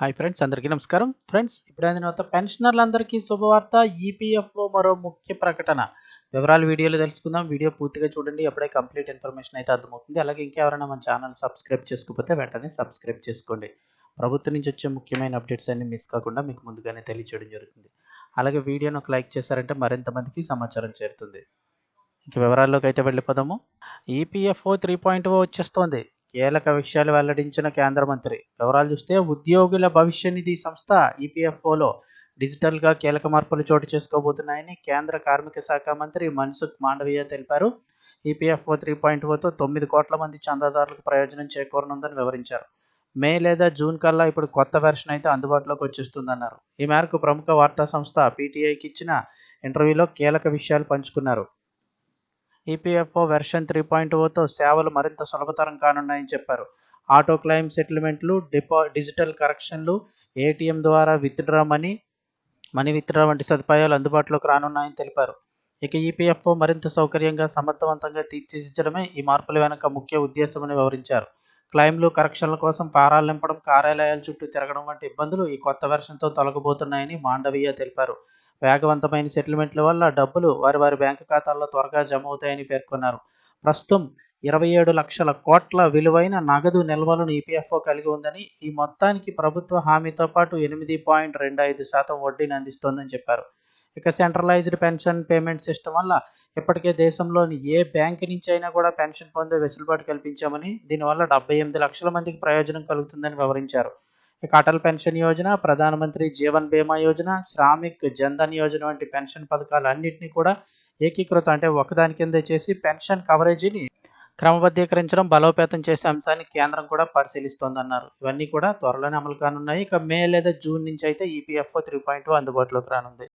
Hi friends అందరికీ నమస్కారం. Friends ఇప్పుడు అందిన తర్వాత పెన్షనర్లందరికీ శుభవార్త ఈపీఎఫ్ఓ మరో ముఖ్య ప్రకటన. వివరాలు వీడియోలో తెలుసుకుందాం. వీడియో పూర్తిగా చూడండి. అప్పుడే కంప్లీట్ ఇన్ఫర్మేషన్ అయితే అర్థమవుతుంది. అలాగే ఇంకెవరైనా మన ఛానల్ సబ్స్క్రైబ్ చేసుకోకపోతే వెంటనే సబ్స్క్రైబ్ చేసుకోండి. ప్రభుత్వం నుంచి వచ్చే ముఖ్యమైన అప్డేట్స్ అన్ని మిస్ కాకుండా మీకు ముందుగానే తెలియచేయడం జరుగుతుంది. అలాగే వీడియోను ఒక లైక్ చేశారంటే మరింత మందికి సమాచారం చేరుతుంది. ఇంక వివరాల్లోకి అయితే వెళ్ళిపోదాము. ఈపీఎఫ్ఓ త్రీ పాయింట్ ఓ వచ్చేస్తోంది. కీలక విషయాలు వెల్లడించిన కేంద్ర మంత్రి. వివరాలు చూస్తే ఉద్యోగుల భవిష్య నిధి సంస్థ ఈపీఎఫ్ఓలో డిజిటల్గా కీలక మార్పులు చోటు చేసుకోబోతున్నాయని కేంద్ర కార్మిక శాఖ మంత్రి మన్సుఖ్ మాండవీయ తెలిపారు. ఈపీఎఫ్ఓ త్రీ పాయింట్ ఓతో తొమ్మిది కోట్ల మంది చందాదారులకు ప్రయోజనం చేకూరనుందని వివరించారు. మే లేదా జూన్ కల్లా ఇప్పుడు కొత్త వెర్షన్ అయితే అందుబాటులోకి వచ్చేస్తుందన్నారు. ఈ మేరకు ప్రముఖ వార్తా సంస్థ పీటీఐకి ఇచ్చిన ఇంటర్వ్యూలో కీలక విషయాలు పంచుకున్నారు. ఈపీఎఫ్ఓ వెర్షన్ త్రీ పాయింట్ ఓతో సేవలు మరింత సులభతరం కానున్నాయని చెప్పారు. ఆటో క్లెయిమ్ సెటిల్మెంట్లు డిపా డిజిటల్ కరెక్షన్లు ఏటీఎం ద్వారా విత్డ్రా మనీ మనీ విత్డ్రా వంటి సదుపాయాలు అందుబాటులోకి రానున్నాయని తెలిపారు. ఇక ఈపీఎఫ్ఓ మరింత సౌకర్యంగా సమర్థవంతంగా తీర్చిదిద్దడమే ఈ మార్పుల వెనుక ముఖ్య ఉద్దేశమని వివరించారు. క్లైమ్లు కరెక్షన్ల కోసం ఫారాలు నింపడం కార్యాలయాల చుట్టూ తిరగడం వంటి ఇబ్బందులు ఈ కొత్త వెర్షన్తో తొలగబోతున్నాయని మాండవీయ తెలిపారు. వేగవంతమైన సెటిల్మెంట్ల వల్ల డబ్బులు వారి వారి బ్యాంకు ఖాతాల్లో త్వరగా జమ అవుతాయని పేర్కొన్నారు. ప్రస్తుతం ఇరవై ఏడు లక్షల కోట్ల విలువైన నగదు నిల్వలను ఈపీఎఫ్ఓ కలిగి ఉందని ఈ మొత్తానికి ప్రభుత్వ హామీతో పాటు ఎనిమిది పాయింట్ రెండు ఐదు శాతం వడ్డీని అందిస్తోందని చెప్పారు. ఇక సెంట్రలైజ్డ్ పెన్షన్ పేమెంట్ సిస్టమ్ వల్ల ఇప్పటికే దేశంలోని ఏ బ్యాంకు నుంచి అయినా కూడా పెన్షన్ పొందే వెసులుబాటు కల్పించామని దీనివల్ల డెబ్బై ఎనిమిది లక్షల మందికి ప్రయోజనం కలుగుతుందని వివరించారు. ఇక అటల్ పెన్షన్ యోజన ప్రధానమంత్రి జీవన్ బీమా యోజన శ్రామిక్ జన్ధన్ యోజన వంటి పెన్షన్ పథకాలు అన్నింటినీ కూడా ఏకీకృతం అంటే ఒకదాని కింద చేసి పెన్షన్ కవరేజీని క్రమబద్ధీకరించడం బలోపేతం చేసే అంశాన్ని కేంద్రం కూడా పరిశీలిస్తోందన్నారు. ఇవన్నీ కూడా త్వరలోనే అమలు కానున్నాయి. ఇక మే లేదా జూన్ నుంచి అయితే ఈపీఎఫ్ఓ త్రీ పాయింట్ అందుబాటులోకి రానుంది.